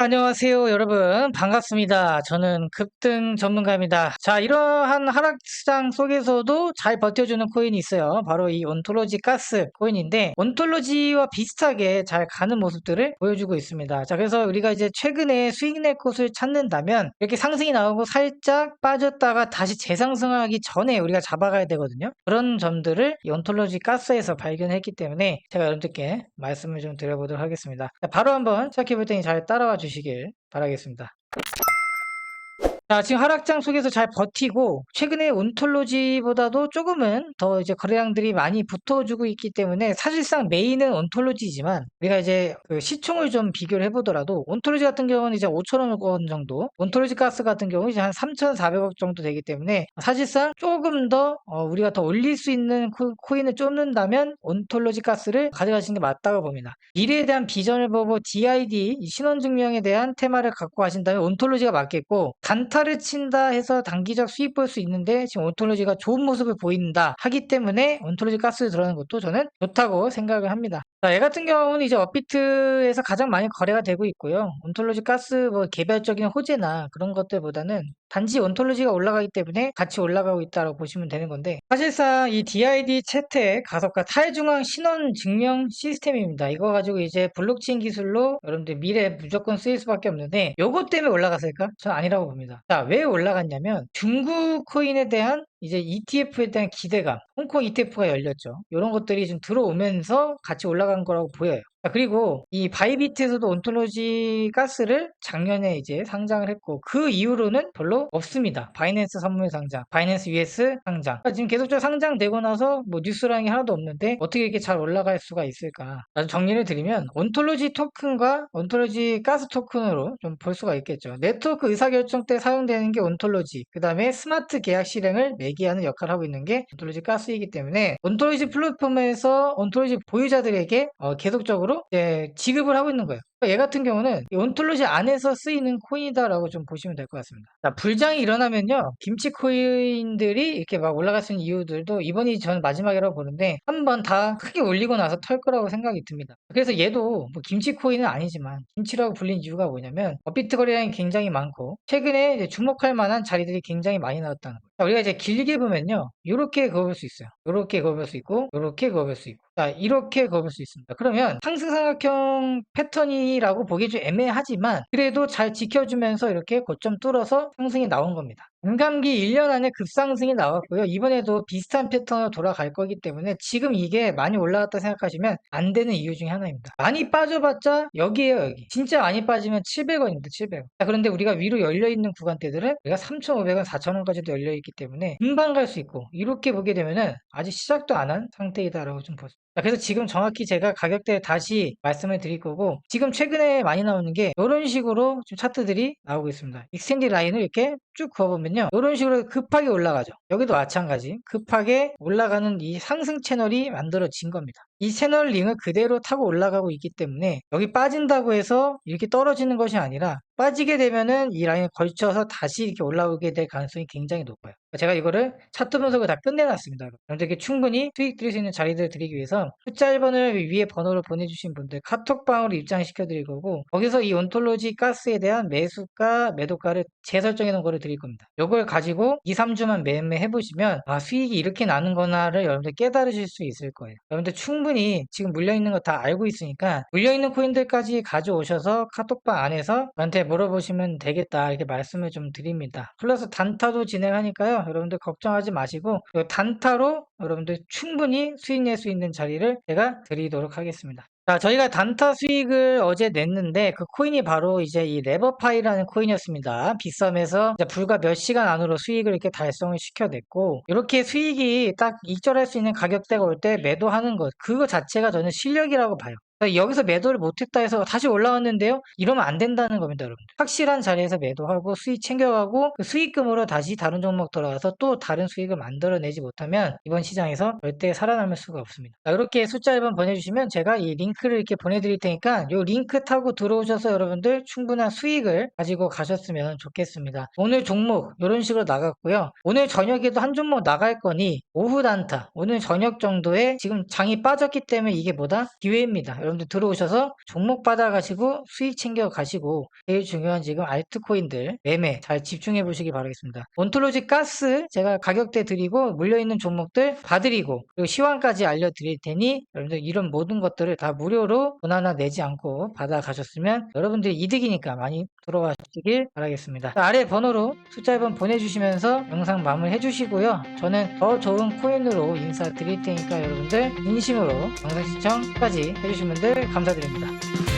안녕하세요, 여러분. 반갑습니다. 저는 급등 전문가입니다. 자, 이러한 하락시장 속에서도 잘 버텨주는 코인이 있어요. 바로 이 온톨로지 가스 코인인데, 온톨로지와 비슷하게 잘 가는 모습들을 보여주고 있습니다. 자, 그래서 우리가 이제 최근에 수익 낼 곳을 찾는다면, 이렇게 상승이 나오고 살짝 빠졌다가 다시 재상승하기 전에 우리가 잡아가야 되거든요. 그런 점들을 이 온톨로지 가스에서 발견했기 때문에 제가 여러분들께 말씀을 좀 드려보도록 하겠습니다. 자, 바로 한번 시작해 볼 테니 잘 따라와 주시기 주시길 바라겠습니다. 자, 지금 하락장 속에서 잘 버티고 최근에 온톨로지보다도 조금은 더 이제 거래량들이 많이 붙어주고 있기 때문에 사실상 메인은 온톨로지지만 우리가 이제 그 시총을 좀 비교를 해보더라도 온톨로지 같은 경우는 이제 5천원 원 정도, 온톨로지 가스 같은 경우 이제 한 3,400억 정도 되기 때문에 사실상 조금 더 어, 우리가 더 올릴 수 있는 코, 인을 쫓는다면 온톨로지 가스를 가져가시는 게 맞다고 봅니다. 미래에 대한 비전을 보고 DID 신원증명에 대한 테마를 갖고 가신다면 온톨로지가 맞겠고 단타 단타를 친다 해서 단기적 수익 볼 수 있는데 지금 온톨로지가 좋은 모습을 보인다 하기 때문에 온톨로지 가스 들어가는 것도 저는 좋다고 생각을 합니다. 자, 얘 같은 경우는 이제 업비트에서 가장 많이 거래가 되고 있고요. 온톨로지 가스 뭐 개별적인 호재나 그런 것들보다는 단지 온톨로지가 올라가기 때문에 같이 올라가고 있다고 보시면 되는 건데 사실상 이 DID 채택 가속과 탈중앙 신원 증명 시스템입니다. 이거 가지고 이제 블록체인 기술로 여러분들 미래에 무조건 쓰일 수밖에 없는데 요것 때문에 올라갔을까? 저는 아니라고 봅니다. 자, 왜 올라갔냐면 중국 코인에 대한 이제 ETF에 대한 기대감, 홍콩 ETF가 열렸죠. 이런 것들이 좀 들어오면서 같이 올라간 거라고 보여요. 그리고 이 바이비트에서도 온톨로지 가스를 작년에 이제 상장을 했고 그 이후로는 별로 없습니다. 바이낸스 선물 상장, 바이낸스 US 상장. 그러니까 지금 계속적으로 상장되고 나서 뭐게 하나도 없는데 어떻게 이렇게 잘 올라갈 수가 있을까? 아주 정리를 드리면 온톨로지 토큰과 온톨로지 가스 토큰으로 좀 볼 수가 있겠죠. 네트워크 의사결정 때 사용되는 게 온톨로지, 그 다음에 스마트 계약 실행을 매개하는 역할을 하고 있는 게 온톨로지 가스이기 때문에 온톨로지 플랫폼에서 온톨로지 보유자들에게 어, 계속적으로 지급을 하고 있는 거예요. 얘 같은 경우는 온톨로지 안에서 쓰이는 코인이다라고 좀 보시면 될 것 같습니다. 자, 불장이 일어나면요. 김치 코인들이 이렇게 막 올라갈 수 있는 이유들도 이번이 저는 마지막이라고 보는데 한번 다 크게 올리고 나서 털 거라고 생각이 듭니다. 그래서 얘도 뭐 김치 코인은 아니지만 김치라고 불린 이유가 뭐냐면 업비트 거래량이 굉장히 많고 최근에 주목할 만한 자리들이 굉장히 많이 나왔다는 거예요. 자, 우리가 이제 길게 보면요. 이렇게 그어볼 수 있어요. 이렇게 그어볼 수 있고 이렇게 그어볼 수 있고 자, 이렇게 그어볼 수 있습니다. 그러면 상승 삼각형 패턴이 라고 보기 좀 애매하지만 그래도 잘 지켜주면서 이렇게 고점 뚫어서 상승이 나온 겁니다. 금감기 1년 안에 급상승이 나왔고요. 이번에도 비슷한 패턴으로 돌아갈 거기 때문에 지금 이게 많이 올라갔다 생각하시면 안 되는 이유 중에 하나입니다. 많이 빠져봤자 여기에요, 여기. 진짜 많이 빠지면 700원입니다, 700원. 자, 그런데 우리가 위로 열려있는 구간대들은 우리가 3,500원, 4,000원까지도 열려있기 때문에 금방 갈 수 있고 이렇게 보게 되면은 아직 시작도 안 한 상태이다라고 좀 보습니다. 그래서 지금 정확히 제가 가격대를 다시 말씀을 드릴 거고 지금 최근에 많이 나오는 게 이런 식으로 좀 차트들이 나오고 있습니다. 익스텐디 라인을 이렇게 쭉 그어보면 요. 이런 식으로 급하게 올라가죠. 여기도 마찬가지 급하게 올라가는 이 상승 채널이 만들어진 겁니다. 이 채널 링을 그대로 타고 올라가고 있기 때문에 여기 빠진다고 해서 이렇게 떨어지는 것이 아니라 빠지게 되면은 이 라인에 걸쳐서 다시 이렇게 올라오게 될 가능성이 굉장히 높아요. 제가 이거를 차트 분석을 다 끝내놨습니다. 여러분들께 충분히 수익 드릴 수 있는 자리들을 드리기 위해서 숫자 1번을 위에 번호를 보내주신 분들 카톡방으로 입장시켜 드릴 거고 거기서 이 온톨로지 가스에 대한 매수가 매도가를 재설정해 놓은 거를 드릴 겁니다. 이걸 가지고 2, 3주만 매매 해 보시면 아 수익이 이렇게 나는 거나를 여러분들 깨달으실 수 있을 거예요. 여러분들 충분히 지금 물려있는 거 다 알고 있으니까 물려있는 코인들까지 가져오셔서 카톡방 안에서 저한테 물어보시면 되겠다 이렇게 말씀을 좀 드립니다. 플러스 단타도 진행하니까요. 여러분들 걱정하지 마시고 단타로 여러분들 충분히 수익 낼 수 있는 자리를 제가 드리도록 하겠습니다. 자, 저희가 단타 수익을 어제 냈는데 그 코인이 바로 이제 이 레버파이라는 코인이었습니다. 빅썸에서 불과 몇 시간 안으로 수익을 이렇게 달성을 시켜냈고 이렇게 수익이 딱 익절할 수 있는 가격대가 올 때 매도하는 것 그거 자체가 저는 실력이라고 봐요. 여기서 매도를 못했다 해서 다시 올라왔는데요. 이러면 안 된다는 겁니다, 여러분. 확실한 자리에서 매도하고 수익 챙겨가고 그 수익금으로 다시 다른 종목 돌아가서 또 다른 수익을 만들어내지 못하면 이번 시장에서 절대 살아남을 수가 없습니다. 자, 이렇게 숫자 1번 보내주시면 제가 이 링크를 이렇게 보내드릴 테니까 이 링크 타고 들어오셔서 여러분들 충분한 수익을 가지고 가셨으면 좋겠습니다. 오늘 종목 이런 식으로 나갔고요. 오늘 저녁에도 한 종목 나갈 거니 오후 단타 오늘 저녁 정도에 지금 장이 빠졌기 때문에 이게 뭐다? 기회입니다. 여러분들 들어오셔서 종목 받아가시고 수익 챙겨 가시고 제일 중요한 지금 알트코인들 매매 잘 집중해 보시기 바라겠습니다. 온톨로지 가스 제가 가격대 드리고 물려있는 종목들 봐드리고 그리고 시황까지 알려드릴 테니 여러분들 이런 모든 것들을 다 무료로 돈 하나 내지 않고 받아가셨으면 여러분들이 이득이니까 많이 들어가시길 바라겠습니다. 아래 번호로 숫자 1번 보내주시면서 영상 마무리 해 주시고요. 저는 더 좋은 코인으로 인사드릴 테니까 여러분들 진심으로 영상 시청까지 해주 신 분들 감사드립니다.